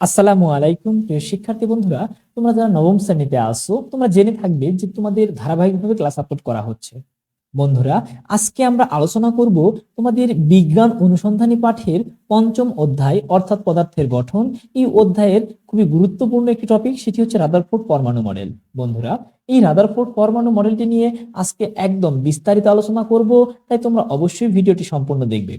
আসসালামু আলাইকুম, প্রিয় শিক্ষার্থী বন্ধুরা। তোমরা যারা নবম শ্রেণীতে আসো তোমরা জেনে থাকবে যে তোমাদের ধারাবাহিকভাবে ক্লাস আপলোড করা হচ্ছে। বন্ধুরা, আজকে আমরা আলোচনা করব তোমাদের বিজ্ঞান অনুসন্ধানী পাঠের পঞ্চম অধ্যায়, অর্থাৎ পদার্থের গঠন। এই অধ্যায়ের খুবই গুরুত্বপূর্ণ একটি টপিক সেটি হচ্ছে রাদারফোর্ড পরমাণু মডেল বন্ধুরা, এই রাদারফোর্ড পরমাণু মডেলটি নিয়ে আজকে একদম বিস্তারিত আলোচনা করব, তাই তোমরা অবশ্যই ভিডিওটি সম্পূর্ণ দেখবে।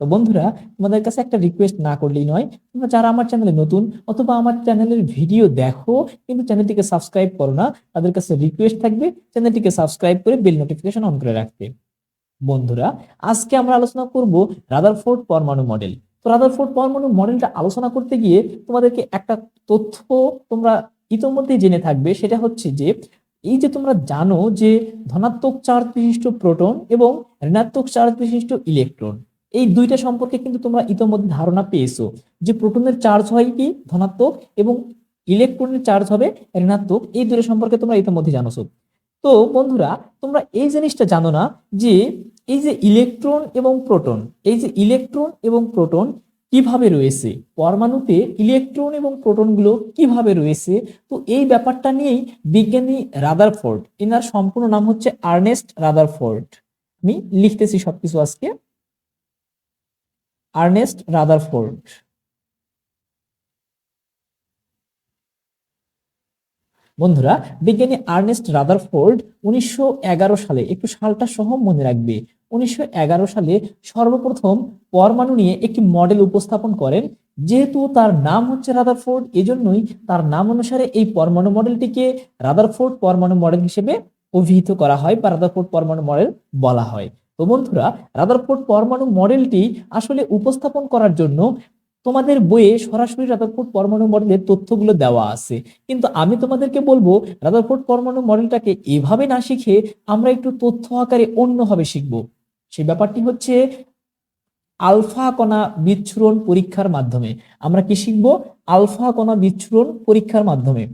তো বন্ধুরা, তোমাদের কাছে একটা রিকোয়েস্ট না করলেই নয়, তোমরা যারা আমার চ্যানেলে নতুন অথবা আমার চ্যানেলের ভিডিও দেখো, কিন্তু চ্যানেলটিকে সাবস্ক্রাইব করো না, তাদের কাছে রিকোয়েস্ট থাকবে চ্যানেলটিকে সাবস্ক্রাইব করে বেল নোটিফিকেশন অন করে রাখতে। বন্ধুরা, আজকে আমরা আলোচনা করব রাদারফোর্ড পরমাণু মডেল তো রাদারফোর্ড পরমাণু মডেলটা আলোচনা করতে গিয়ে তোমাদেরকে একটা তথ্য তোমরা ইতোমধ্যেই জেনে থাকবে, সেটা হচ্ছে যে, এই যে তোমরা জানো যে ধনাত্মক চার্জ বিশিষ্ট প্রোটন এবং ঋণাত্মক চার্জ বিশিষ্ট ইলেকট্রন এই দুইটা সম্পর্কে কিন্তু তোমরা ইতোমধ্যে ধারণা পেয়েছ যে প্রোটনের চার্জ হয় কি ধনাত্মক এবং ইলেকট্রনের চার্জ হবে ঋণাত্মক, এই দুটো সম্পর্কে তোমরা ইতোমধ্যে জানোছো। তো বন্ধুরা, তোমরা এই জিনিসটা জানো না যে এই যে ইলেকট্রন এবং প্রোটন, এই যে ইলেকট্রন এবং প্রোটন কীভাবে রয়েছে, পরমাণুতে ইলেকট্রন এবং প্রোটনগুলো কীভাবে রয়েছে, তো এই ব্যাপারটা নিয়েই বিজ্ঞানী রাদারফোর্ড, এনার সম্পূর্ণ নাম হচ্ছে আর্নেস্ট রাদারফোর্ড। আমি লিখতেছি সবকিছু আজকে। Ernest Rutherford. বন্ধুরা, বিজ্ঞানী আর্নেস্ট রাদারফোর্ড উনিশশো এগারো সালে একটু সালটা সহ মনে রাখবে। উনিশশো এগারো সালে সর্বপ্রথম পরমাণু নিয়ে একটি মডেল উপস্থাপন করেন। যেহেতু তার নাম হচ্ছে রাদারফোর্ড, এজন্যই তার নাম অনুসারে এই পরমাণু মডেলটিকে রাদারফোর্ড পরমাণু মডেল হিসেবে অভিহিত করা হয় বা রাদারফোর্ড পরমাণু মডেল বলা হয়। তো বন্ধুরা রাদারফোর্ড পরমাণু মডেলটি আসলে উপস্থাপন করার জন্য তোমাদের বইয়ে সরাসরি রাদারফোর্ড পরমাণু মডেলের তথ্যগুলো দেওয়া আছে। কিন্তু আমি তোমাদেরকে বলব রাদারফোর্ড পরমাণু মডেলটাকে এভাবে না শিখে আমরা একটু তথ্য আকারে অন্যভাবে শিখব। সেই ব্যাপারটি হচ্ছে, আলফা কণা বিচ্ছুরণ পরীক্ষার মাধ্যমে। আমরা কি শিখব? আলফা কণা বিচ্ছুরণ পরীক্ষার মাধ্যমে।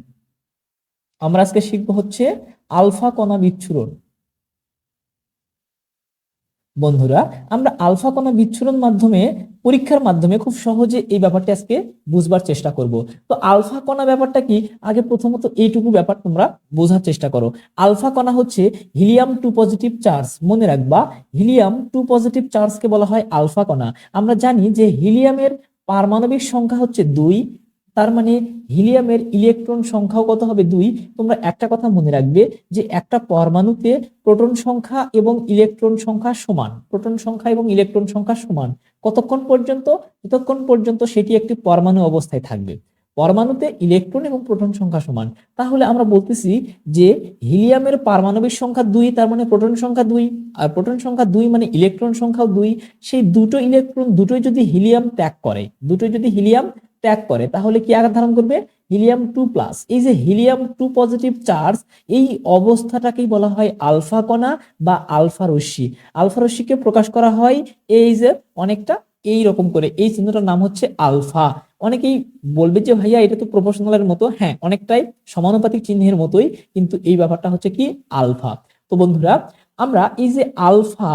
আমরা আজকে শিখব হচ্ছে, আলফা কণা বিচ্ছুরণ। বন্ধুরা, আমরা আলফা কণা বিচ্ছুরণ মাধ্যমে, পরীক্ষার মাধ্যমে খুব সহজে এই ব্যাপারটা আজকে বুঝবার চেষ্টা করব। তো আলফা কণা ব্যাপারটা কি? আগে প্রথমত এইটুকু ব্যাপার তোমরা বোঝার চেষ্টা করো। আলফা কণা হচ্ছে হিলিয়াম টু পজিটিভ চার্জ। মনে রাখবা, হিলিয়াম টু পজিটিভ চার্জকে বলা হয় আলফা কণা। আমরা জানি যে হিলিয়ামের পারমাণবিক সংখ্যা হচ্ছে দুই তার মানে হিলিয়ামের ইলেকট্রন সংখ্যাও কত হবে দুই? তোমরা একটা কথা মনে রাখবে যে একটা পরমাণুতে প্রোটন সংখ্যা এবং ইলেকট্রন সংখ্যা সমান। প্রোটন সংখ্যা এবং ইলেকট্রন সংখ্যা সমান। কতক্ষণ পর্যন্ত? যতক্ষণ পর্যন্ত সেটি একটি পরমাণু অবস্থায় থাকবে। পরমাণুতে ইলেকট্রন এবং প্রোটন সংখ্যা সমান। তাহলে আমরা বলতেছি যে হিলিয়ামের পারমাণবিক সংখ্যা দুই, তার মানে প্রোটন সংখ্যা দুই। আর প্রোটন সংখ্যা দুই মানে ইলেকট্রন সংখ্যাও দুই। সেই দুটো ইলেকট্রন দুটোই যদি হিলিয়াম ত্যাগ করে, দুটোই যদি হিলিয়াম ত্যাগ করে, তাহলে কি আকার ধারণ করবে? Helium two plus. এই যে হিলিয়াম টু পজিটিভ চার্জ, এই অবস্থাটাকেই বলা হয় আলফা কণা বা আলফা রশ্মি। আলফা রশ্মিকে প্রকাশ করা হয় এই যে অনেকটা এই রকম করে। এই চিহ্নটার নাম হচ্ছে আলফা। অনেকেই বলবে যে, ভাইয়া, এটা তো প্রপোর্শনালের মতো। হ্যাঁ অনেকটাই সমানুপাতিক চিহ্নের মতোই, কিন্তু এই ব্যাপারটা হচ্ছে কি আলফা। তো বন্ধুরা, আমরা এই যে আলফা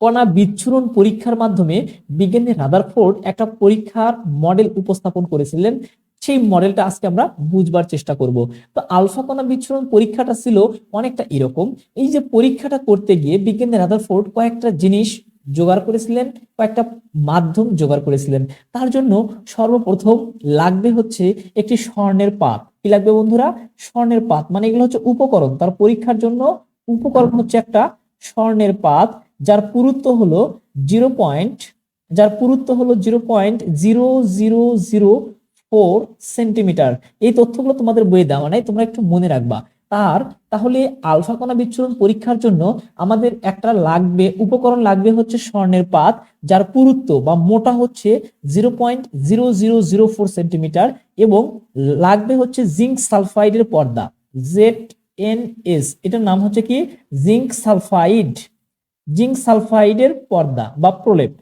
কণা বিচ্ছুরণ পরীক্ষার মাধ্যমে বিজ্ঞানী রাদারফোর্ড একটা পরীক্ষার মডেল উপস্থাপন করেছিলেন। সেই মডেলটা আজকে আমরা বুঝবার চেষ্টা করব। তো আলফা কণা বিচ্ছুরণ পরীক্ষাটা ছিল অনেকটা এরকম। এই যে পরীক্ষাটা করতে গিয়ে বিজ্ঞানী রাদারফোর্ড কয়েকটা জিনিস জোগাড় করেছিলেন, কয়েকটা মাধ্যম জোগাড় করেছিলেন। তার জন্য সর্বপ্রথম লাগবে হচ্ছে একটি স্বর্ণের পাত। কি লাগবে বন্ধুরা? স্বর্ণের পাত। মানে এগুলো হচ্ছে উপকরণ। তার পরীক্ষার জন্য উপকরণ হচ্ছে একটা স্বর্ণের পাত। যার পুরুত্ব হলো জিরো পয়েন্ট, যার পুরুত্ব হলো zero point zero zero zero four centimetre. এই তথ্যগুলো তোমাদের বইয়ে দেওয়া নাই, তোমরা একটু মনে রাখবা। তার তাহলে আলফা কণা বিচ্ছুরণ পরীক্ষার জন্য আমাদের একটা লাগবে, উপকরণ লাগবে হচ্ছে স্বর্ণের পাত, যার পুরুত্ব বা মোটা হচ্ছে zero point zero zero zero four centimetre এবং লাগবে হচ্ছে জিঙ্ক সালফাইডের পর্দা, জেড এন এস। এটার নাম হচ্ছে কি? Zinc sulphide. জিঙ্ক সালফাইডের পর্দা বা প্রলেপ।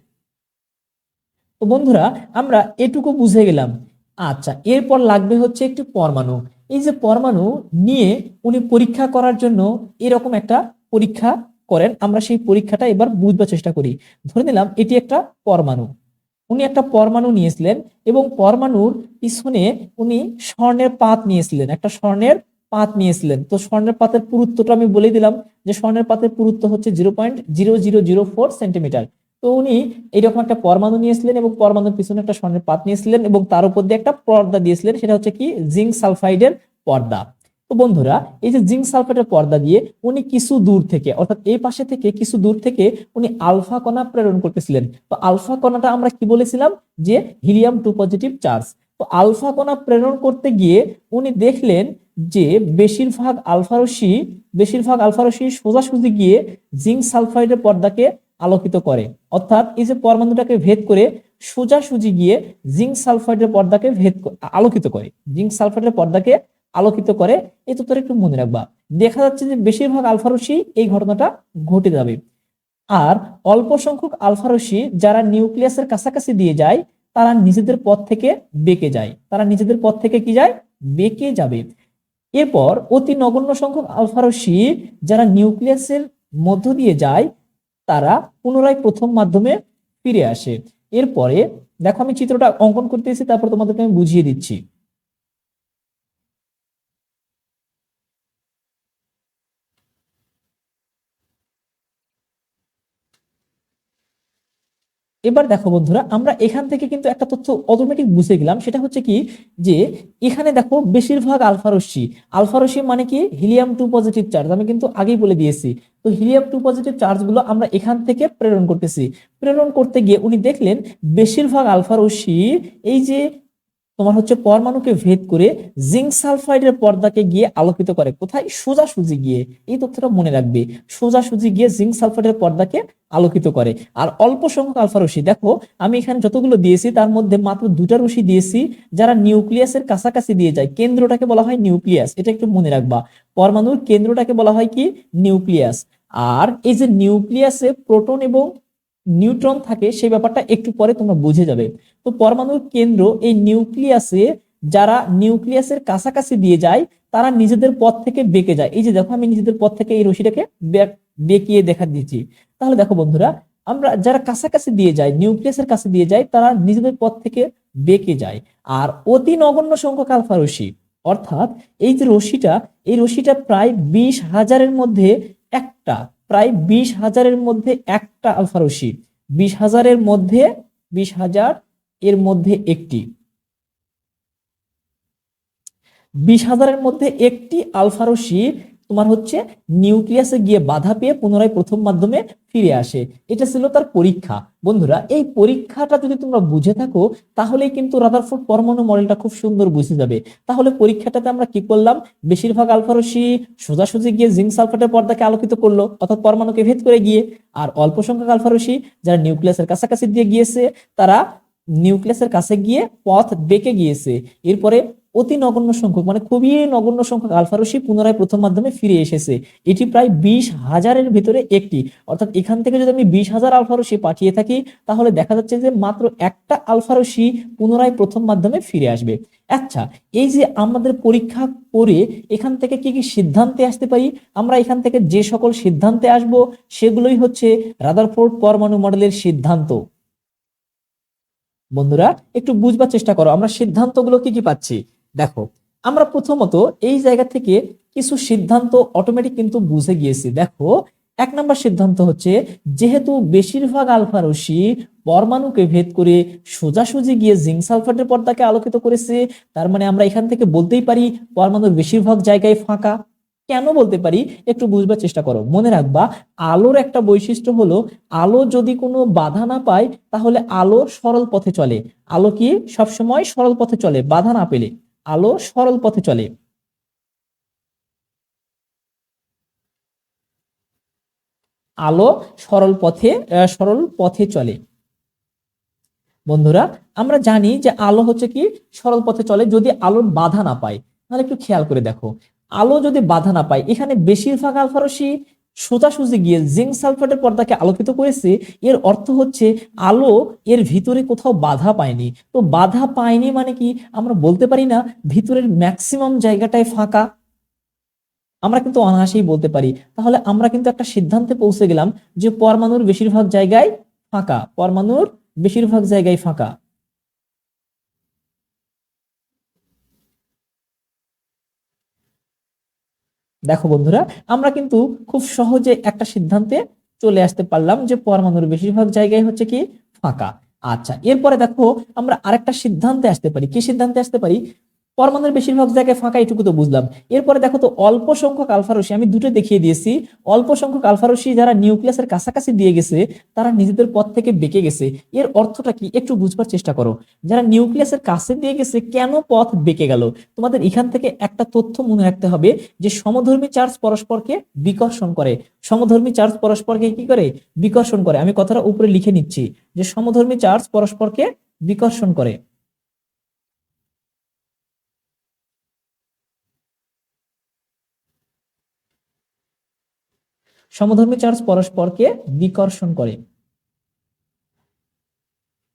তো বন্ধুরা, আমরা এটুকু বুঝে গেলাম। আচ্ছা এরপর লাগবে হচ্ছে একটি পরমাণু। এই যে পরমাণু নিয়ে উনি পরীক্ষা করার জন্য এরকম একটা পরীক্ষা করেন। আমরা সেই পরীক্ষাটা এবার বুঝবার চেষ্টা করি। ধরে নিলাম, এটি একটা পরমাণু। উনি একটা পরমাণু নিয়েছিলেন এবং পরমাণুর পিছনে উনি স্বর্ণের পাত নিয়েছিলেন। একটা স্বর্ণের পাত নিয়েছিলেন। তো স্বর্ণের পাতের পুরুত্বটা আমি বলে দিলাম যে স্বর্ণের পাতের পুরুত্ব হচ্ছে zero point zero zero zero four centimetre. তো উনি এইরকম একটা পরমাণু নিয়েছিলেন এবং পরমাণুর পিছনে একটা স্বর্ণের পাত নিয়েছিলেন এবং তার উপর দিয়ে একটা পর্দা দিয়েছিলেন, সেটা হচ্ছে কি? জিঙ্ক সালফাইডের পর্দা। তো বন্ধুরা, এই যে জিঙ্ক সালফাইডের পর্দা দিয়ে উনি কিছু দূর থেকে, অর্থাৎ এই পাশে থেকে কিছু দূর থেকে উনি আলফা কণা প্রেরণ করতেছিলেন। তো আলফা কণাটা আমরা কি বলেছিলাম? যে হিলিয়াম টু পজিটিভ চার্জ। তো আলফা কণা প্রেরণ করতে গিয়ে উনি দেখলেন যে বেশিরভাগ আলফা রশ্মি, বেশিরভাগ আলফা রশ্মি সোজাসুজি গিয়ে জিঙ্ক সালফাইডের পর্দাকে আলোকিত করে। অর্থাৎ এই যে পরমাণুটাকে ভেদ করে সোজাসুজি গিয়ে জিঙ্ক সালফাইডের পর্দাকে ভেদ আলোকিত করে। জিঙ্ক সালফাইডের পর্দাকে আলোকিত করে। এই তথ্যটা একটু মনে রাখবা। দেখা যাচ্ছে যে বেশিরভাগ আলফা রশ্মি এই ঘটনাটা ঘটে যাবে। আর অল্প সংখ্যক আলফা রশ্মি যারা নিউক্লিয়াসের কাছাকাছি দিয়ে যায়, তারা নিজেদের পথ থেকে বেঁকে যায়। তারা নিজেদের পথ থেকে কি যায়? বেঁকে যাবে। এরপর অতি নগণ্য সংখ্যক আলফারসি যারা নিউক্লিয়াসের মধ্য দিয়ে যায়, তারা পুনরায় প্রথম মাধ্যমে ফিরে আসে। এরপরে, দেখো আমি চিত্রটা অঙ্কন করতেছি, তারপর তোমাদেরকে আমি বুঝিয়ে দিচ্ছি। এবার দেখো বন্ধুরা, আমরা এখান থেকে কিন্তু একটা তথ্য অটোমেটিক বুঝে গেলাম, সেটা হচ্ছে কি যে এখানে দেখো বেশিরভাগ আলফা রশ্মি। আলফা রশ্মি মানে কি? হিলিয়াম টু পজিটিভ চার্জ আমি কিন্তু আগেই বলে দিয়েছি। তো হিলিয়াম টু পজিটিভ চার্জগুলো আমরা এখান থেকে প্রেরণ করতেছি। প্রেরণ করতে গিয়ে উনি দেখলেন, বেশিরভাগ আলফা রশ্মি এই যে তোমার হচ্ছে পরমাণুকে ভেদ করে জিঙ্ক সালফাইডের পর্দাকে গিয়ে আলোকিত করে। কোথায়? সোজাসুজি গিয়ে। এই তথ্যটা মনে রাখবে। সোজাসুজি গিয়ে জিঙ্ক সালফাইডের পর্দাকে আলোকিত করে। আর অল্প সংখ্যক আলফা রশ্মি। দেখো, আমি এখানে যতগুলো দিয়েছি, তার মধ্যে মাত্র দুটা রশ্মি দিয়েছি, যারা নিউক্লিয়াসের কাছাকাছি দিয়ে যায়। কেন্দ্রটাকে বলা হয় নিউক্লিয়াস। এটা একটু মনে রাখবা। পরমাণুর কেন্দ্রটাকে বলা হয় কি? নিউক্লিয়াস। আর এই যে নিউক্লিয়াসে প্রোটন এবং নিউট্রন থাকে, সেই ব্যাপারটা একটু পরে তোমরা বুঝে যাবে। তো পরমাণুর কেন্দ্র এই নিউক্লিয়াসে, যারা নিউক্লিয়াসের কাছাকাছি দিয়ে যায়, তারা নিজেদের পথ থেকে বেঁকে যায়। এই যে দেখো, আমি নিজেদের পথ থেকে এই রশিটাকে বেঁকিয়ে দেখা দিচ্ছি। তাহলে দেখো বন্ধুরা, আমরা যারা কাছাকাছি দিয়ে যায়, নিউক্লিয়াসের কাছে দিয়ে যায়, তারা নিজেদের পথ থেকে বেঁকে যায়। আর অতি নগণ্য সংখ্যক আলফা রশ্মি, অর্থাৎ এই যে রশ্মিটা এই রশ্মিটা প্রায় বিশ হাজারের মধ্যে একটা। প্রায় বিশ হাজারের মধ্যে একটা আলফা বিশ হাজারের মধ্যে, বিশ হাজার এর মধ্যে একটি। বিশ হাজারের মধ্যে একটি আলফা তোমার হচ্ছে নিউক্লিয়াসে গিয়ে বাধা পেয়ে পুনরায় প্রথম মাধ্যমে ফিরে আসে। এটা ছিল তার পরীক্ষা। বন্ধুরা, এই পরীক্ষাটা যদি তোমরা বুঝে থাকো, তাহলেই কিন্তু রাদারফোর্ড পরমাণু মডেলটা খুব সুন্দর বুঝে যাবে। তাহলে পরীক্ষাটাতে আমরা কি করলাম? বেশিরভাগ আলফা রশ্মি সোজাসুজি গিয়ে জিঙ্ক সালফেটের পর্দাকে আলোকিত করল, অর্থাৎ পরমাণুকে ভেদ করে গিয়ে। আর অল্প সংখ্যক আলফা রশ্মি যারা নিউক্লিয়াসের কাছাকাছি দিয়ে গিয়েছে, তারা নিউক্লিয়াসের কাছে গিয়ে পথ বেঁকে গিয়েছে। এরপরে অতি নগণ্য সংখ্যক মানে খুবই নগণ্য সংখ্যক আলফা রশ্মি পুনরায় প্রথম মাধ্যমে ফিরে এসেছে। এটি প্রায় বিশ হাজারের ভিতরে একটি। অর্থাৎ এখান থেকে যদি আমি বিশ হাজার আলফা রশ্মি পাঠিয়ে থাকি, তাহলে দেখা যাচ্ছে যে মাত্র একটা আলফা রশ্মি পুনরায় প্রথম মাধ্যমে ফিরে আসবে। আচ্ছা এই যে আমাদের পরীক্ষা করে এখান থেকে কি কি সিদ্ধান্তে আসতে পারি? আমরা এখান থেকে যে সকল সিদ্ধান্তে আসব, সেগুলোই হচ্ছে রাদারফোর্ড পরমাণু মডেলের সিদ্ধান্ত। বন্ধুরা, একটু বুঝবার চেষ্টা করো, আমরা সিদ্ধান্তগুলো কি কি পাচ্ছি? দেখো, আমরা প্রথমত এই জায়গা থেকে কিছু সিদ্ধান্ত অটোমেটিক কিন্তু বুঝে গিয়েছি। দেখো, এক নম্বর সিদ্ধান্ত হচ্ছে, যেহেতু বেশিরভাগ আলফা পরমাণুকে ভেদ করে সোজাসুজি গিয়ে জিঙ্ক সালফেটের পর্দাকে আলোকিত করেছে, তার মানে আমরা এখান থেকে বলতেই পারি পরমাণুর বেশিরভাগ জায়গায় ফাঁকা। কেন বলতে পারি? একটু বুঝবার চেষ্টা করো। মনে রাখবা, আলোর একটা বৈশিষ্ট্য হলো, আলো যদি কোনো বাধা না পায়, তাহলে আলো সরল পথে চলে। আলো কি সবসময় সরল পথে চলে, বাধা না পেলে। আলো সরল পথে চলে। আলো সরল পথে সরল পথে চলে। বন্ধুরা, আমরা জানি যে আলো হচ্ছে কি সরল পথে চলে যদি আলোর বাধা না পায়। তাহলে একটু খেয়াল করে দেখো। আলো যদি বাধা না পায়, এখানে বেশিরভাগ আলফা রশ্মি সোজাসুজি গিয়ে জিঙ্ক সালফেটের পর্দাকে আলোকিত করেছে, এর অর্থ হচ্ছে আলো এর ভিতরে কোথাও বাধা পায়নি। তো বাধা পায়নি মানে কি? আমরা বলতে পারি না ভিতরের ম্যাক্সিমাম জায়গাটায় ফাঁকা। আমরা কিন্তু অনায়াসেই বলতে পারি। তাহলে আমরা কিন্তু একটা সিদ্ধান্তে পৌঁছে গেলাম যে পরমাণুর বেশিরভাগ জায়গায় ফাঁকা, পরমাণুর বেশিরভাগ জায়গায় ফাঁকা। দেখো বন্ধুরা, আমরা কিন্তু খুব সহজে একটা সিদ্ধান্তে চলে আসতে পারলাম যে পরমাণুর বেশিরভাগ জায়গায় হচ্ছে কি ফাঁকা। আচ্ছা এরপরে দেখো আমরা আরেকটা সিদ্ধান্তে আসতে পারি। কি সিদ্ধান্তে আসতে পারি? পরমাণুর বেশিরভাগ জায়গায় ফাঁকা এটুকু তো বুঝলাম। এরপরে দেখো তো অল্প সংখ্যক আলফা রশ্মি, আমি দুটো দেখিয়ে দিয়েছি। অল্প সংখ্যক আলফা রশ্মি যারা নিউক্লিয়াসের কাছাকাছি দিয়ে গেছে, তারা নিজেদের পথ থেকে বেঁকে গেছে। এর অর্থটা কি একটু বুঝবার চেষ্টা করো। যারা নিউক্লিয়াসের কাছে দিয়ে গেছে, কেন পথ বেঁকে গেল? তোমাদের এখান থেকে একটা তথ্য মনে রাখতে হবে যে সমধর্মী চার্জ পরস্পরকে বিকর্ষণ করে। সমধর্মী চার্জ পরস্পরকে কি করে? বিকর্ষণ করে। আমি কথাটা উপরে লিখে নিচ্ছি যে সমধর্মী চার্জ পরস্পরকে বিকর্ষণ করে। সমধর্মী চার্জ পরস্পরকে বিকর্ষণ করে।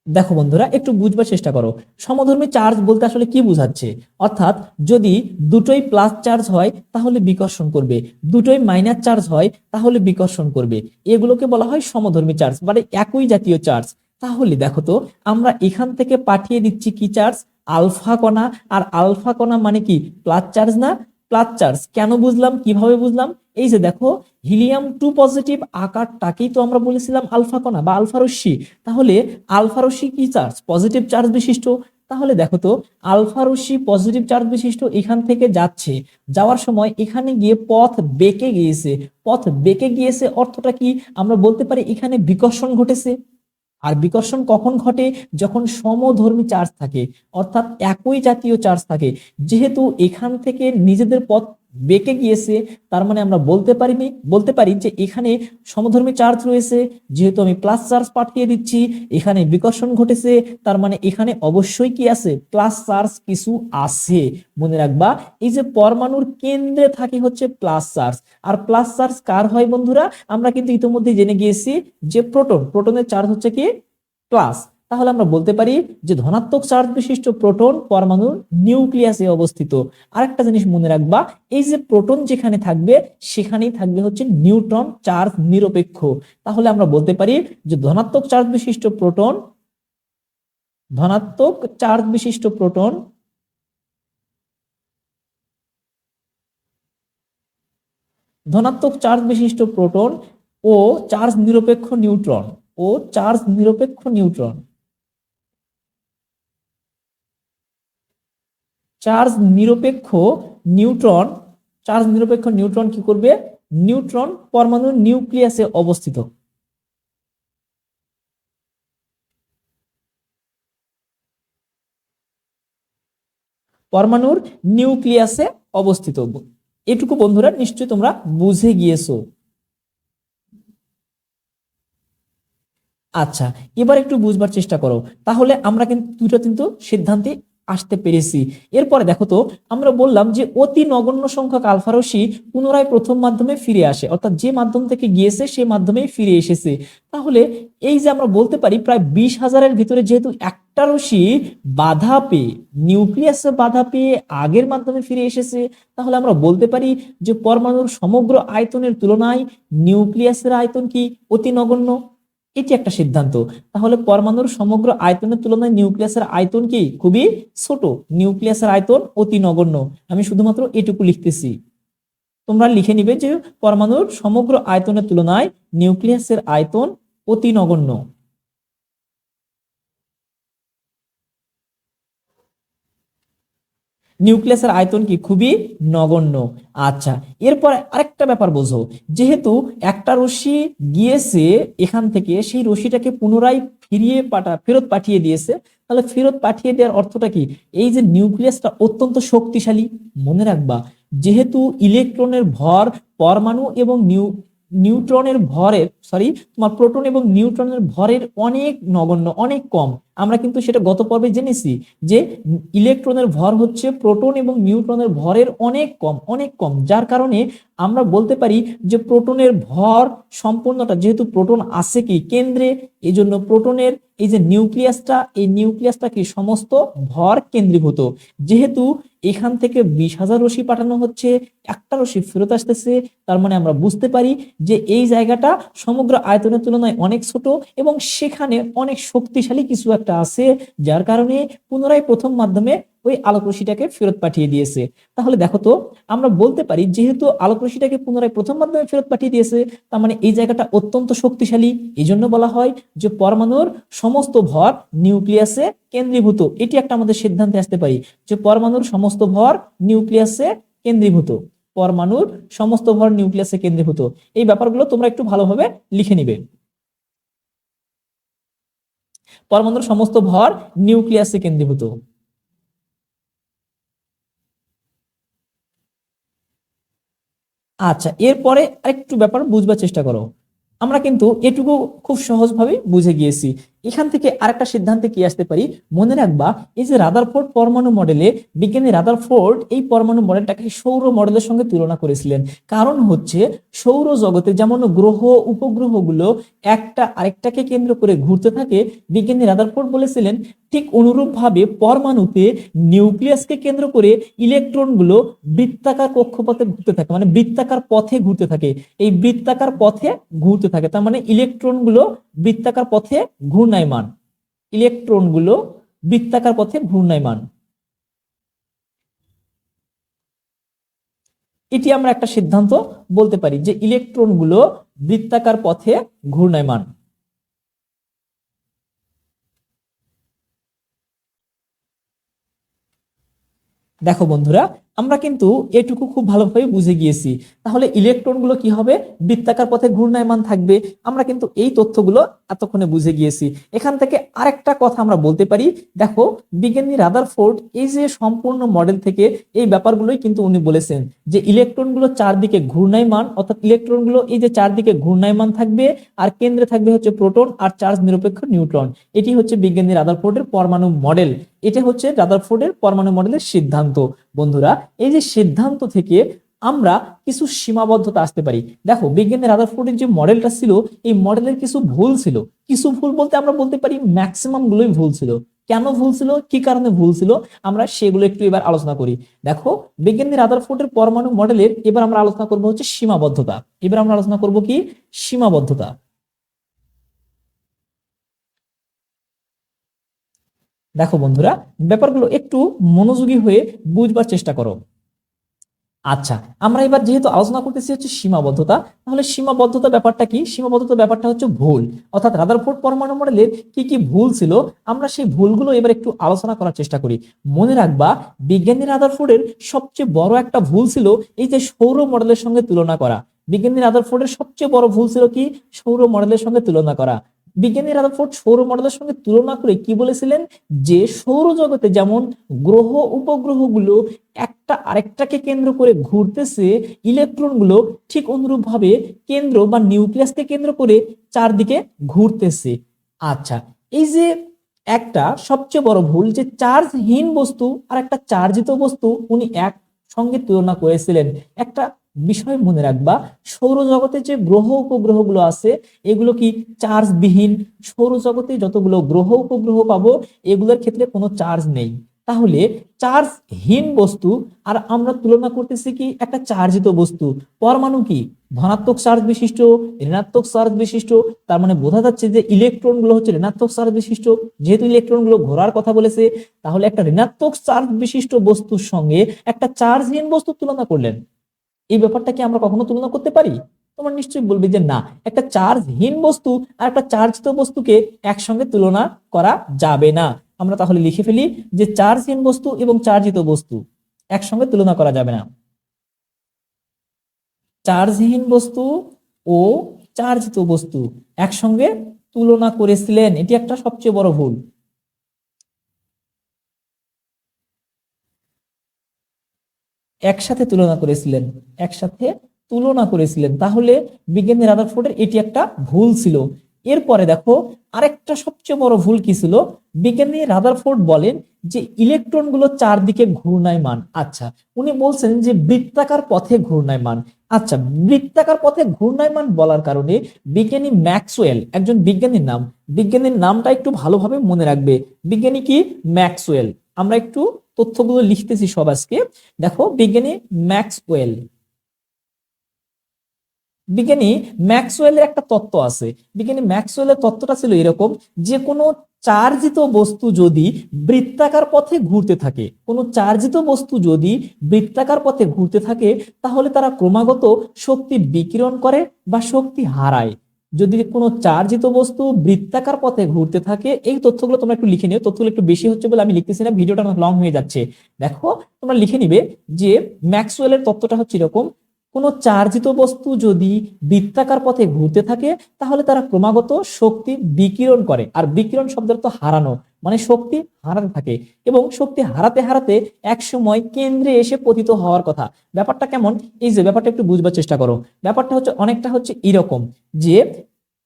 দেখো বন্ধুরা, একটু বুঝবার চেষ্টা করো। সমধর্মী চার্জ বলতে আসলে কি বোঝাচ্ছে? অর্থাৎ যদি দুটোই প্লাস চার্জ হয়, তাহলে বিকর্ষণ করবে। দুটোই মাইনাস চার্জ হয়, তাহলে বিকর্ষণ করবে। এগুলোকে বলা হয় সমধর্মী চার্জ মানে একই জাতীয় চার্জ। তাহলে দেখো তো, আমরা এখান থেকে পাঠিয়ে দিচ্ছি কি চার্জ? আলফা কণা। আর আলফা কণা মানে কি? প্লাস চার্জ না? প্লাস চার্জ কেন বুঝলাম? কীভাবে বুঝলাম? এই যে দেখো হিলিয়াম টু পজিটিভ আকারটাকেই তো আমরা বলেছিলাম আলফা কণা বা আলফা রশ্মি। তাহলে আলফা রশ্মি কি চার্জ পজিটিভ চার্জ বিশিষ্ট। তাহলে দেখো তো আলফা রশ্মি পজিটিভ চার্জ বিশিষ্ট এখান থেকে যাচ্ছে। যাওয়ার সময় এখানে গিয়ে পথ বেঁকে গিয়েছে। পথ বেঁকে গিয়েছে অর্থটা কি? আমরা বলতে পারি এখানে বিকর্ষণ ঘটেছে। আর বিকর্ষণ কখন ঘটে? যখন সমধর্মী চার্জ থাকে, অর্থাৎ একই জাতীয় চার্জ থাকে। যেহেতু এখান থেকে নিজেদের পথ বেঁকে গিয়েছে, তার মানে আমরা বলতে পারিনি, বলতে পারি যে এখানে সমধর্মী চার্জ রয়েছে, যেহেতু আমি প্লাস চার্জ পাঠিয়ে দিচ্ছি, এখানে বিকর্ষণ ঘটেছে, তার মানে এখানে অবশ্যই কি আছে? প্লাস চার্জ কিছু আছে। মনে রাখবা, এই যে পরমাণুর কেন্দ্রে থাকে হচ্ছে প্লাস চার্জ আর প্লাস চার্জ কার হয় বন্ধুরা? আমরা কিন্তু ইতিমধ্যে জেনে গিয়েছি যে প্রোটন, প্রোটনের চার্জ হচ্ছে কি? প্লাস তাহলে আমরা বলতে পারি যে ধনাত্মক চার্জ বিশিষ্ট প্রোটন পরমাণুর নিউক্লিয়াসে অবস্থিত। আরেকটা জিনিস মনে রাখবা, এই যে প্রোটন যেখানে থাকবে, সেখানেই থাকবে হচ্ছে নিউট্রন চার্জ নিরপেক্ষ। তাহলে আমরা বলতে পারি যে ধনাত্মক চার্জ বিশিষ্ট প্রোটন, ধনাত্মক চার্জ বিশিষ্ট প্রোটন ধনাত্মক চার্জ বিশিষ্ট প্রোটন ও চার্জ নিরপেক্ষ নিউট্রন, ও চার্জ নিরপেক্ষ নিউট্রন। চার্জ নিরপেক্ষ নিউট্রন, চার্জ নিরপেক্ষ নিউট্রন কি করবে? নিউট্রন পরমাণুর নিউক্লিয়াসে অবস্থিত। পরমাণুর নিউক্লিয়াসে অবস্থিত। এটুকু বন্ধুরা নিশ্চয়ই তোমরা বুঝে গিয়েছো। আচ্ছা এবার একটু বুঝবার চেষ্টা করো। তাহলে আমরা কিন্তু দুটো কিন্তু সিদ্ধান্তে আসতে পেরেছি। এরপরে দেখো তো, আমরা বললাম যে অতি নগণ্য সংখ্যক আলফা রশ্মি পুনরায় প্রথম মাধ্যমে ফিরে আসে, অর্থাৎ যে মাধ্যম থেকে গিয়েছে সে মাধ্যমেই ফিরে এসেছে। তাহলে এই যে আমরা বলতে পারি প্রায় বিশ হাজারের ভিতরে যেহেতু একটা রশি বাধা পেয়ে, নিউক্লিয়াসে বাধা পেয়ে আগের মাধ্যমে ফিরে এসেছে, তাহলে আমরা বলতে পারি যে পরমাণুর সমগ্র আয়তনের তুলনায় নিউক্লিয়াসের আয়তন কি অতি নগণ্য? এটি একটা সিদ্ধান্ত। তাহলে পরমাণুর সমগ্র আয়তনের তুলনায় নিউক্লিয়াসের আয়তন কি? খুবই ছোট। নিউক্লিয়াসের আয়তন অতি নগণ্য। আমি শুধুমাত্র এটুকু লিখতেছি। তোমরা লিখে নিবে যে পরমাণুর সমগ্র আয়তনের তুলনায় নিউক্লিয়াসের আয়তন অতি নগণ্য। নিউক্লিয়াসের আয়তন কি খুবই নগণ্য। আচ্ছা এরপর আরেকটা ব্যাপার বোঝো। যেহেতু একটা রশ্মি গিয়েছে এখান থেকে, সেই রশ্মিটাকে পুনরায় ফিরিয়ে পাঠা, ফেরত পাঠিয়ে দিয়েছে। তাহলে ফেরত পাঠিয়ে দেওয়ার অর্থটা কি? এই যে নিউক্লিয়াসটা অত্যন্ত শক্তিশালী, মনে রাখবা, যেহেতু ইলেকট্রনের ভর পরমাণু এবং নিউ, নিউট্রনের ভরের, সরি, তোমার প্রোটন এবং নিউট্রনের ভরের অনেক নগণ্য, অনেক কম। আমরা কিন্তু সেটা গত পর্বে জেনেছি যে ইলেকট্রনের ভর হচ্ছে প্রোটন এবং নিউট্রনের ভরের অনেক কম অনেক কম। যার কারণে আমরা বলতে পারি যে প্রোটনের ভর সম্পূর্ণটা, যেহেতু প্রোটন আছে কি কেন্দ্রে এই জন্য প্রোটনের এই যে নিউক্লিয়াসটা, এই নিউক্লিয়াসটা কি সমস্ত ভর কেন্দ্রীভূত। যেহেতু এখান থেকে বিশ হাজার রশি পাঠানো হচ্ছে, একটা রশি ফেরত আসতেছে, তার মানে আমরা বুঝতে পারি যে এই জায়গাটা সমগ্র আয়তনের তুলনায় অনেক ছোট এবং সেখানে অনেক শক্তিশালী কিছু একটা আছে, যার কারণে পুনরায় প্রথম মাধ্যমে ওই আলোক ফেরত পাঠিয়ে দিয়েছে। তাহলে দেখো তো, আমরা বলতে পারি যেহেতু আলোক পুনরায় প্রথম মাধ্যমে ফেরত পাঠিয়ে দিয়েছে, তার মানে এই জায়গাটা অত্যন্ত শক্তিশালী। এই জন্য বলা হয় যে পরমাণুর সমস্ত ভর নিউক্লিয়াসে কেন্দ্রীভূত। এটি একটা আমাদের সিদ্ধান্তে আসতে পারি যে পরমাণুর সমস্ত ভর নিউক্লিয়াসে কেন্দ্রীভূত। পরমাণুর সমস্ত ভর নিউক্লিয়াসে কেন্দ্রীভূত। এই ব্যাপারগুলো তোমরা একটু ভালোভাবে লিখে নিবে। পরমাণুর সমস্ত ভর নিউক্লিয়াসে কেন্দ্রীভূত। আচ্ছা এরপরে আরেকটু ব্যাপার বুঝবার চেষ্টা করো। আমরা কিন্তু এটুকু খুব সহজভাবে বুঝে গিয়েছি এখান থেকে আরেকটা সিদ্ধান্তে কি আসতে পারি? মনে রাখবা, এই যে রাদারফোর্ড পরমাণু মডেলে বিজ্ঞানী রাদারফোর্ড এই পরমাণু মডেলটাকে সৌর মডেলের সঙ্গে তুলনা করেছিলেন। কারণ হচ্ছে, সৌর জগতে যেমন গ্রহ, উপগ্রহগুলো একটা আরেকটাকে কেন্দ্র করে ঘুরতে থাকে, বিজ্ঞানী রাদারফোর্ড বলেছিলেন, ঠিক অনুরূপভাবে পরমাণুতে নিউক্লিয়াসকে কেন্দ্র করে ইলেকট্রনগুলো বৃত্তাকার কক্ষপথে ঘুরতে থাকে মানে বৃত্তাকার পথে ঘুরতে থাকে। এই বৃত্তাকার পথে ঘুরতে থাকে, তার মানে ইলেকট্রনগুলো বৃত্তাকার পথে ঘূর্ণায়মান। ইলেকট্রনগুলো বৃত্তাকার পথে ঘূর্ণায়মান। এটি আমরা একটা সিদ্ধান্ত বলতে পারি যে ইলেকট্রনগুলো বৃত্তাকার পথে ঘূর্ণায়মান। দেখো বন্ধুরা আমরা কিন্তু এটুকু খুব ভালোভাবে বুঝে গিয়েছি। তাহলে ইলেকট্রনগুলো কি হবে? বৃত্তাকার পথে ঘূর্ণায়মান থাকবে। আমরা কিন্তু এই তথ্যগুলো এতক্ষণে বুঝে গিয়েছি। এখান থেকে আরেকটা কথা আমরা বলতে পারি। দেখো, বিজ্ঞানী রাদারফোর্ড এই যে সম্পূর্ণ মডেল থেকে এই ব্যাপারগুলোই কিন্তু উনি বলেছেন যে ইলেকট্রনগুলো চারদিকে ঘূর্ণায়মান, অর্থাৎ ইলেকট্রনগুলো এই যে চারদিকে ঘূর্ণায়মান থাকবে আর কেন্দ্রে থাকবে হচ্ছে প্রোটন আর চার্জ নিরপেক্ষ নিউট্রন। এটি হচ্ছে বিজ্ঞানী রাদারফোর্ডের পরমাণু মডেল। এটা হচ্ছে রাদারফোর্ডের পরমাণু মডেলের সিদ্ধান্ত। বন্ধুরা এই যে সিদ্ধান্ত থেকে আমরা কিছু সীমাবদ্ধতা আসতে পারি। দেখো, বিজ্ঞানী রাদারফোর্ডের যে মডেলটা ছিল, এই মডেলের কিছু ভুল ছিল। কিছু ভুল বলতে আমরা বলতে পারি ম্যাক্সিমাম গুলোই ভুল ছিল। কেন ভুল ছিল? কি কারণে ভুল ছিল? আমরা সেগুলো একটু এবার আলোচনা করি। দেখো, বিজ্ঞানী রাদারফোর্ডের পরমাণু মডেলের এবার আমরা আলোচনা করব হচ্ছে সীমাবদ্ধতা। এবার আমরা আলোচনা করব কি? সীমাবদ্ধতা। দেখো বন্ধুরা, ব্যাপারগুলো একটু মনোযোগী হয়ে বুঝবার চেষ্টা করো। আচ্ছা আমরা এবার যেহেতু আলোচনা করতেছি হচ্ছে সীমাবদ্ধতা, তাহলে সীমাবদ্ধতা ব্যাপারটা কি? সীমাবদ্ধতা ব্যাপারটা হচ্ছে ভুল। অর্থাৎ রাদারফোর্ড পরমাণু মডেলের কি কি ভুল ছিল, আমরা সেই ভুলগুলো এবার একটু আলোচনা করার চেষ্টা করি। মনে রাখবা, বিজ্ঞানী রাদারফোর্ডের সবচেয়ে বড় একটা ভুল ছিল এই যে সৌর মডেলের সঙ্গে তুলনা করা। বিজ্ঞানী রাদারফোর্ডের সবচেয়ে বড় ভুল ছিল কি? সৌর মডেলের সঙ্গে তুলনা করা। বিজ্ঞানী রাদারফোর্ড সৌর মডেলের সঙ্গে তুলনা করে কি বলেছিলেন? যে সৌরজগতে যেমন গ্রহ উপগ্রহগুলো একটা আরেকটাকে কেন্দ্র করে ঘুরতেছে, ইলেকট্রনগুলো ঠিক অনুরূপ ভাবে কেন্দ্র বা নিউক্লিয়াসকে কেন্দ্র করে চারদিকে ঘুরতেছে। আচ্ছা এই যে একটা সবচেয়ে বড় ভুল যে চার্জহীন বস্তু আর একটা চার্জিত বস্তু উনি এক সঙ্গে তুলনা করেছিলেন। একটা বিষয় মনে রাখবা, সৌরজগতে যে গ্রহ উপগ্রহগুলো আছে, এগুলো কি চার্জবিহীন? সৌরজগতে যতগুলো গ্রহ উপগ্রহ পাবো, এগুলোর ক্ষেত্রে কোনো চার্জ নেই। তাহলে চার্জহীন বস্তু, আর আমরা তুলনা করতেছি কি একটা চার্জিত বস্তু। পরমাণু কি? ধনাত্মক চার্জ বিশিষ্ট, ঋণাত্মক চার্জ বিশিষ্ট, তার মানে বোঝা যাচ্ছে যে ইলেকট্রনগুলো হচ্ছে ঋণাত্মক চার্জ বিশিষ্ট। যেহেতু ইলেকট্রনগুলো ঘোরার কথা বলেছে, তাহলে একটা ঋণাত্মক চার্জ বিশিষ্ট বস্তুর সঙ্গে একটা চার্জহীন বস্তু তুলনা করলেন। এই ব্যাপারটা কি আমরা কখনো তুলনা করতে পারি? তোমরা নিশ্চয়ই বলবে যে না, একটা চার্জহীন বস্তু আর একটা চার্জিত বস্তুকে একসঙ্গে তুলনা করা যাবে না। আমরা তাহলে লিখে ফেলি যে চার্জহীন বস্তু এবং চার্জিত বস্তু একসঙ্গে তুলনা করা যাবে না। চার্জহীন বস্তু ও চার্জিত বস্তু একসঙ্গে তুলনা করেছিলেন। এটি একটা সবচেয়ে বড় ভুল। একসাথে তুলনা করেছিলেন একসাথে তুলনা করেছিলেন। তাহলে বিজ্ঞানী রাদারফোর্ডের এটি একটা ভুল ছিল। এরপরে দেখো, আরেকটা সবচেয়ে বড় ভুল কি ছিল? বিজ্ঞানী রাদারফোর্ড বলেন যে ইলেকট্রনগুলো চারদিকে ঘূর্ণায়মান। আচ্ছা উনি বলছেন যে বৃত্তাকার পথে ঘূর্ণায়মান। আচ্ছা বৃত্তাকার পথে ঘূর্ণায়মান বলার কারণে বিজ্ঞানী ম্যাক্সওয়েল, একজন বিজ্ঞানীর নাম, বিজ্ঞানীর নামটা একটু ভালোভাবে মনে রাখবে। বিজ্ঞানী কি? ম্যাক্সওয়েল। আমরা একটু তথ্যগুলো লিখতেছি সব আজকে। দেখো, বিজ্ঞানী ম্যাক্সওয়েল। বিজ্ঞানী ম্যাক্সওয়েলের একটা তত্ত্ব আছে। বিজ্ঞানী ম্যাক্সওয়েলের তত্ত্বটা ছিল এরকম, যে কোনো চার্জিত বস্তু যদি বৃত্তাকার পথে ঘুরতে থাকে, কোনো চার্জিত বস্তু যদি বৃত্তাকার পথে ঘুরতে থাকে, তাহলে তারা ক্রমাগত শক্তি বিকিরণ করে বা শক্তি হারায়। যদি কোনো চার্জিত বস্তু বৃত্তাকার পথে ঘুরতে থাকে, এই তথ্যগুলো তোমরা একটু লিখে নিও। তথ্যগুলো একটু বেশি হচ্ছে বলে আমি লিখতেছি না, ভিডিওটা লং হয়ে যাচ্ছে। দেখো, তোমরা লিখে নিবে যে ম্যাক্সওয়েলের তত্ত্বটা হচ্ছে এরকম কোনো চার্জিত বস্তু যদি বৃত্তাকার পথে ঘুরতে থাকে, তাহলে তারা ক্রমাগত শক্তি বিকিরণ করে। আর বিকিরণ শব্দের তো হারানো মানে শক্তি হারাতে থাকে। এবং শক্তি হারাতে হারাতে এক সময় কেন্দ্রে এসে পতিত হওয়ার কথা। ব্যাপারটা কেমন? এই যে ব্যাপারটা একটু বুঝবার চেষ্টা করো। ব্যাপারটা হচ্ছে, অনেকটা হচ্ছে এরকম যে,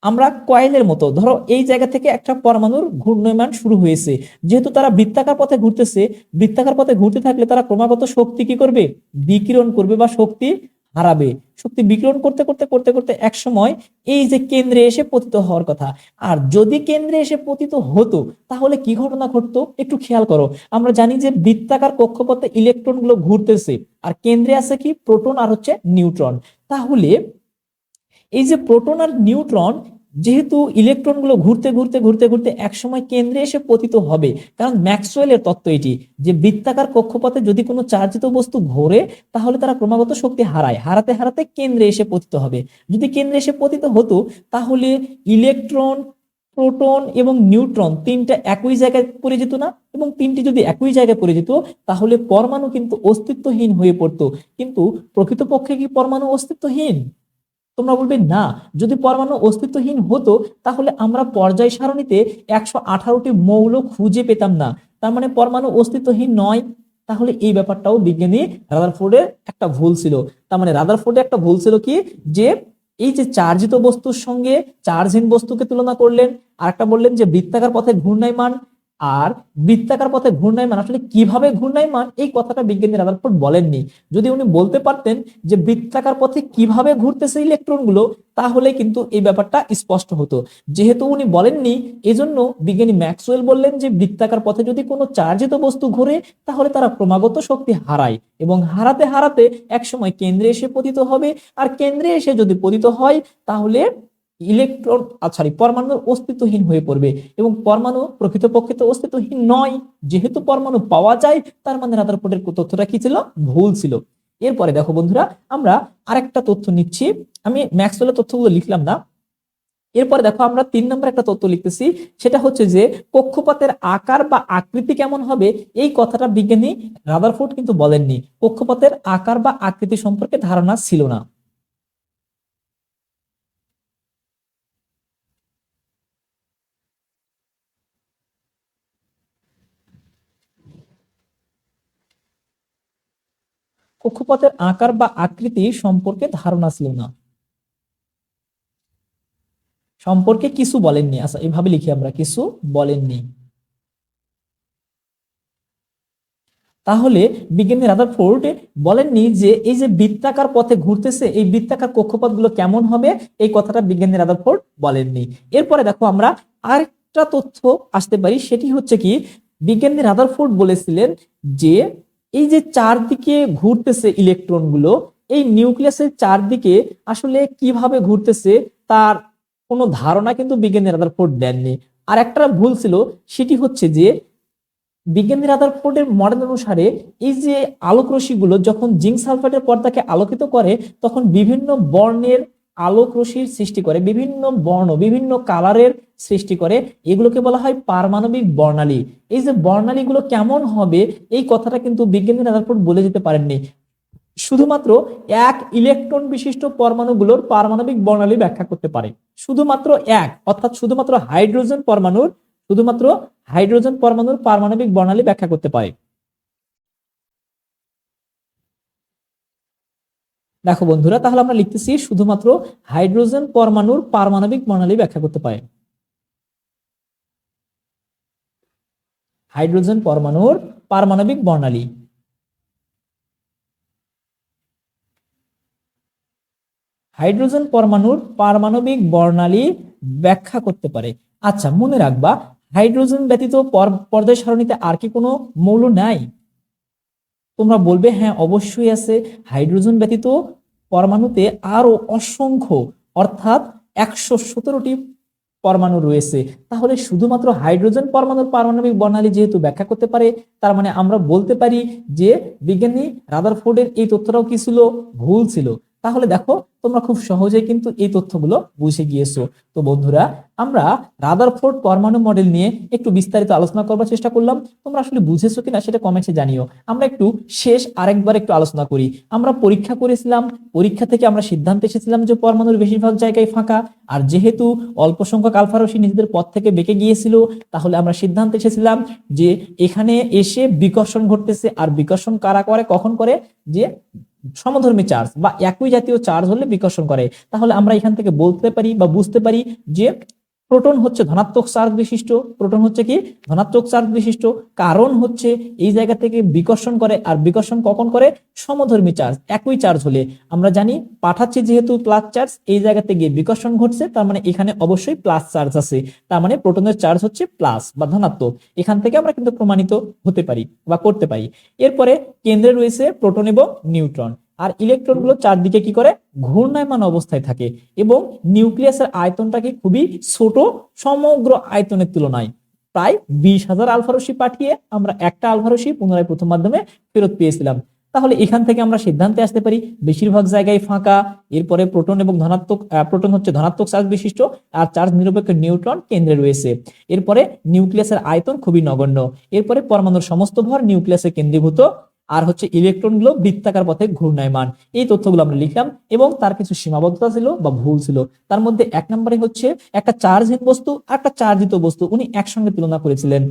আমরা কয়েলের মতো, ধরো এই জায়গা থেকে একটা পরমাণুর ঘূর্ণয়মান শুরু হয়েছে। যেহেতু তারা বৃত্তাকার পথে ঘুরতেছে, বৃত্তাকার পথে ঘুরতে থাকলে তারা ক্রমাগত শক্তি কি করবে? বিকিরণ করবে বা শক্তি হারাবে। শক্তি বিকিরণ করতে করতে করতে করতে এক সময় এই যে কেন্দ্রে এসে পতিত হওয়ার কথা। আর যদি কেন্দ্রে এসে পতিত হতো, তাহলে কি ঘটনা ঘটতো? একটু খেয়াল করো। আমরা জানি যে বৃত্তাকার কক্ষপথে ইলেকট্রনগুলো ঘুরতেছে। আর কেন্দ্রে আছে কি? প্রোটন আর হচ্ছে নিউট্রন। তাহলে এই যে প্রোটন আর নিউট্রন যেহেতু ইলেকট্রনগুলো ঘুরতে ঘুরতে ঘুরতে ঘুরতে একসময় কেন্দ্রে এসে পতিত হবে, কারণ ম্যাক্সওয়েলের তত্ত্ব এটি যে বৃত্তাকার কক্ষপথে যদি কোনো চার্জিত বস্তু ঘোরে, তাহলে তারা ক্রমাগত শক্তি হারায়, হারাতে হারাতে কেন্দ্রে এসে পতিত হবে। যদি কেন্দ্রে এসে পতিত হতো, তাহলে ইলেকট্রন, প্রোটন এবং নিউট্রন তিনটা একই জায়গায় পড়ে যেত না, এবং তিনটি যদি একই জায়গায় পড়ে যেত, তাহলে পরমাণু কিন্তু অস্তিত্বহীন হয়ে পড়তো। কিন্তু প্রকৃতপক্ষে কি পরমাণু অস্তিত্বহীন? তোমরা বলবে, না, যদি পরমাণু অস্তিত্বহীন হতো, তাহলে আমরা পর্যায় সারণীতে একশো আঠারোটি মৌল খুঁজে পেতাম না। তার মানে পরমাণু অস্তিত্বহীন নয়। তাহলে এই ব্যাপারটাও বিজ্ঞানী রাদারফোর্ডের একটা ভুল ছিল। তার মানে রাদারফোর্ডের একটা ভুল ছিল কি? যে এই যে চার্জিত বস্তুর সঙ্গে চার্জহীন বস্তুকে তুলনা করলেন আর একটা বললেন যে বৃত্তাকার পথে ঘূর্ণায়মান আর বৃত্তাকার পথে ঘূর্ণায়মান, আসলে কীভাবে ঘূর্ণায়মান? এই কথাটা বিজ্ঞানী রাদারফোর্ড বলেননি। যদি উনি বলতে পারতেন যে বৃত্তাকার পথে কীভাবে ঘুরতেছে ইলেকট্রনগুলো, তাহলে কিন্তু এই ব্যাপারটা স্পষ্ট হতো। যেহেতু উনি বলেননি, এজন্য বিজ্ঞানী ম্যাক্সওয়েল বললেন যে বৃত্তাকার পথে যদি কোনো চার্জিত বস্তু ঘোরে, তাহলে তারা ক্রমাগত শক্তি হারায় এবং হারাতে হারাতে একসময় কেন্দ্রে এসে পতিত হবে। আর কেন্দ্রে এসে যদি পতিত হয়, তাহলে ইলেকট্রন সরি পরমাণু অস্তিত্বহীন হয়ে পড়বে এবং পরমাণু প্রকৃতপক্ষে তো অস্তিত্বহীন নয়। যেহেতু পরমাণু পাওয়া যায়, তার মানে রাদারফোর্ডের তথ্যটা কি ছিল? ভুল ছিল। এরপরে দেখো বন্ধুরা, আমরা আরেকটা তথ্য নিচ্ছি। আমি ম্যাক্সওয়েলের তথ্যগুলো লিখলাম না। এরপরে দেখো, আমরা তিন নম্বর একটা তথ্য লিখতেছি। সেটা হচ্ছে যে, কক্ষপথের আকার বা আকৃতি কেমন হবে? এই কথাটা বিজ্ঞানী রাদারফোর্ড কিন্তু বলেননি। কক্ষপথের আকার বা আকৃতি সম্পর্কে ধারণা ছিল না। কক্ষপথের আকার বা আকৃতি সম্পর্কে ধারণা ছিল না। সম্পর্কে কিছু বলেননি। আচ্ছা এভাবে লিখি আমরা। কিছু বলেননি। তাহলে বিজ্ঞানী রাদারফোর্ড বলেননি যে এই যে বৃত্তাকার পথে ঘুরতেছে, এই বৃত্তাকার কক্ষপথগুলো কেমন হবে? এই কথাটা বিজ্ঞানী রাদারফোর্ড বলেননি। এরপরে দেখো আমরা আরেকটা তথ্য আসতে পারি। সেটি হচ্ছে কি, বিজ্ঞানী রাদারফোর্ড বলেছিলেন যে এই যে চারদিকে ঘুরতেছে ইলেকট্রনগুলো এই নিউক্লিয়াসের চারদিকে আসলে কীভাবে ঘুরতেছে তার কোনো ধারণা কিন্তু বিজ্ঞানী রাদারফোর্ড দেননি। আর একটা ভুল ছিল, সেটি হচ্ছে যে বিজ্ঞানী রাদারফোর্ডের মডেল অনুসারে এই যে আলোক রশ্মিগুলো যখন জিঙ্ক সালফেটের পর্দাকে আলোকিত করে, তখন বিভিন্ন বর্ণের আলোক রশ্মির সৃষ্টি করে, বিভিন্ন বর্ণ, বিভিন্ন কালারের সৃষ্টি করে, এগুলোকে বলা হয় পারমাণবিক বর্ণালী। এই যে বর্ণালীগুলো কেমন হবে, এই কথাটা কিন্তু বিজ্ঞানী রাদারফোর্ড বলে যেতে পারেননি। শুধুমাত্র এক ইলেকট্রন বিশিষ্ট পরমাণুগুলোর পারমাণবিক বর্ণালী ব্যাখ্যা করতে পারে। শুধুমাত্র এক, অর্থাৎ শুধুমাত্র হাইড্রোজেন পরমাণুর, শুধুমাত্র হাইড্রোজেন পরমাণুর পারমাণবিক বর্ণালী ব্যাখ্যা করতে পারে। দেখো বন্ধুরা, তাহলে আমরা লিখতেছি শুধুমাত্র হাইড্রোজেন পরমাণুর পারমাণবিক বর্ণালী ব্যাখ্যা করতে পারে। হাইড্রোজেন পরমাণুর পারমাণবিক বর্ণালী। হাইড্রোজেন পরমাণুর পারমাণবিক বর্ণালী ব্যাখ্যা করতে পারে। আচ্ছা মনে রাখবা, হাইড্রোজেন ব্যতীত পর- পর্যায় সারণীতে আর কি কোনো মৌল নাই? তোমরা বলবে হ্যাঁ অবশ্যই আছে। হাইড্রোজেন ব্যতীত পরমাণুতে আরও অসংখ্য, অর্থাৎ একশো সতেরোটি পরমাণু রয়েছে। তাহলে শুধুমাত্র হাইড্রোজেন পরমাণুর পারমাণবিক বর্ণালী যেহেতু ব্যাখ্যা করতে পারে, তার মানে আমরা বলতে পারি যে বিজ্ঞানী রাদারফোর্ডের এই তথ্যটাও কি ছিল? ভুল ছিল। তাহলে দেখো, তোমরা খুব সহজে কিন্তু এই তথ্যগুলো বুঝে গিয়েছো। তো বন্ধুরা, আমরা রাদারফোর্ড পরমাণু মডেল নিয়ে একটু বিস্তারিত আলোচনা করবার চেষ্টা করলাম। তোমরা আসলে বুঝেছ কিনা সেটা কমেন্টে জানিও। আমরা একটু শেষ আরেকবার একটু আলোচনা করি। আমরা পরীক্ষা করেছিলাম, পরীক্ষা থেকে আমরা সিদ্ধান্ত এসেছিলাম যে পরমাণুর বেশিরভাগ জায়গায় ফাঁকা। আর যেহেতু অল্প সংখ্যক আলফা রশ্মি নিজেদের পথ থেকে বেঁকে গিয়েছিল, তাহলে আমরা সিদ্ধান্ত এসেছিলাম যে এখানে এসে বিকর্ষণ ঘটতেছে। আর বিকর্ষণ কারা করে, কখন করে? যে সমধর্মী চার্জ বা একই জাতীয় চার্জ হলে বিকর্ষণ করে। তাহলে আমরা এখান থেকে বলতে পারি বা বুঝতে পারি যে প্রোটন হচ্ছে ধনাত্মক চার্জ বিশিষ্ট। প্রোটন হচ্ছে কি? ধনাত্মক চার্জ বিশিষ্ট। কারণ হচ্ছে এই জায়গা থেকে বিকর্ষণ করে আর বিকর্ষণ কখন করে? সমধর্মী চার্জ, একই চার্জ হলে। আমরা জানি পাঠাচ্ছি যেহেতু প্লাস চার্জ এই জায়গাতে গিয়ে বিকর্ষণ ঘটছে, তার মানে এখানে অবশ্যই প্লাস চার্জ আছে। তার মানে প্রোটনের চার্জ হচ্ছে প্লাস বা ধনাত্মক। এখান থেকে আমরা কিন্তু প্রমাণিত হতে পারি বা করতে পারি। এরপরে কেন্দ্রে রয়েছে প্রোটন এবং নিউট্রন। আর ইলেকট্রনগুলো চারদিকে কি করে? ঘূর্ণায়মান অবস্থায় থাকে এবং নিউক্লিয়াসের আয়তনটাকে খুবই ছোট সমগ্র আয়তনের তুলনায়। প্রায় বিশ হাজার আলফারসি পাঠিয়ে আমরা একটা আলফারসি পুনরায় প্রথম মাধ্যমে ফেরত পেয়েছিলাম। তাহলে এখান থেকে আমরা সিদ্ধান্তে আসতে পারি, বেশিরভাগ জায়গায় ফাঁকা, এরপরে প্রোটন এবং ধনাত্মক প্রোটন হচ্ছে ধনাত্মক চার্জ বিশিষ্ট আর চার্জ নিরপেক্ষ নিউট্রন কেন্দ্রে রয়েছে। এরপরে নিউক্লিয়াসের আয়তন খুবই নগণ্য। এরপরে পরমাণুর সমস্ত ভর নিউক্লিয়াসে কেন্দ্রীভূত আর হচ্ছে ইলেকট্রনগুলো বৃত্তাকার পথে ঘূর্ণায়মান। এই তথ্যগুলো আমরা লিখলাম এবং তার কিছু সীমাবদ্ধতা ছিল বা ভুল ছিল। তার মধ্যে এক নম্বরে হচ্ছে একটা চার্জহীন বস্তু আর একটা চার্জিত বস্তু উনি একসঙ্গে তুলনা করেছিলেন।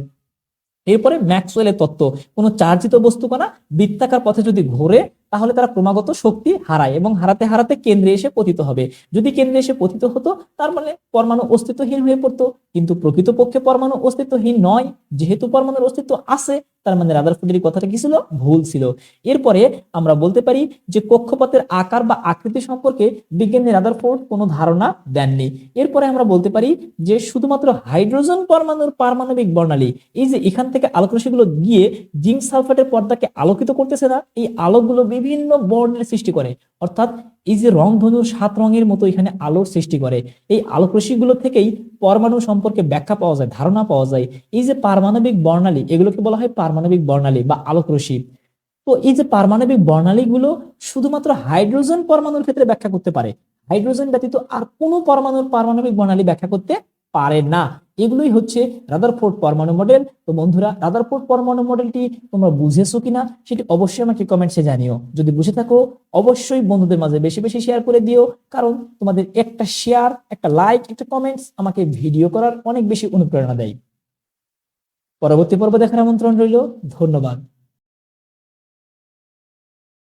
এরপরে ম্যাক্সওয়েলের তত্ত্ব, কোনো চার্জিত বস্তু কণা বৃত্তাকার পথে যদি ঘোরে তাহলে তারা ক্রমাগত শক্তি হারায় এবং হারাতে হারাতে কেন্দ্রে এসে পতিত হবে। যদি কেন্দ্রে এসে পতিত হতো, তার মানে পরমাণু অস্তিত্বহীন হয়ে পড়তো। কিন্তু প্রকৃতপক্ষে পরমাণু অস্তিত্বহীন নয়, যেহেতু পরমাণুর অস্তিত্ব আছে, তার মানে রাদারফোর্ডের কথাটা কি ছিল? ভুল ছিল। এরপরে আমরা বলতে পারি যে কক্ষপথের আকার বা আকৃতি সম্পর্কে বিজ্ঞানী রাদারফোর্ড কোনো ধারণা দেননি। এরপরে আমরা বলতে পারি যে শুধুমাত্র হাইড্রোজেন পরমাণুর পারমাণবিক বর্ণালী, এই যে এখান থেকে আলোকরশ্মিগুলো গিয়ে জিঙ্ক সালফেটের পর্দাকে আলোকিত করতেছে না, এই আলোকগুলো বিভিন্ন বর্ণের সৃষ্টি করে। অর্থাৎ এই যে রং ধনুর সাত রঙের মতো এখানে আলোর সৃষ্টি করে। এই আলোকরশ্মিগুলো থেকেই পরমাণু সম্পর্কে ব্যাখ্যা পাওয়া যায়, ধারণা পাওয়া যায়। এই যে পারমাণবিক বর্ণালী, এগুলোকে বলা হয় পারমাণবিক বর্ণালী বা আলোকরশ্মি। তো এই যে পারমাণবিক বর্ণালীগুলো শুধুমাত্র হাইড্রোজেন পরমাণুর ক্ষেত্রে ব্যাখ্যা করতে পারে। হাইড্রোজেন ব্যতীত আর কোনো পরমাণুর পারমাণবিক বর্ণালী ব্যাখ্যা করতে পারে না। এগুলোই হচ্ছে রাদারফোর্ড পরমাণু মডেল তো বন্ধুরা রাদারফোর্ড পরমাণু মডেলটি তোমরা বুঝেছ কিনা, সেটি অবশ্যই আমাকে কমেন্টসে জানিও। যদি বুঝে থাকো, অবশ্যই বন্ধুদের মাঝে বেশি বেশি শেয়ার করে দিও, কারণ তোমাদের একটা শেয়ার একটা লাইক একটা কমেন্টস আমাকে ভিডিও করার অনেক বেশি অনুপ্রেরণা দেয়। পরবর্তী পর্ব দেখার আমন্ত্রণ রইল। ধন্যবাদ।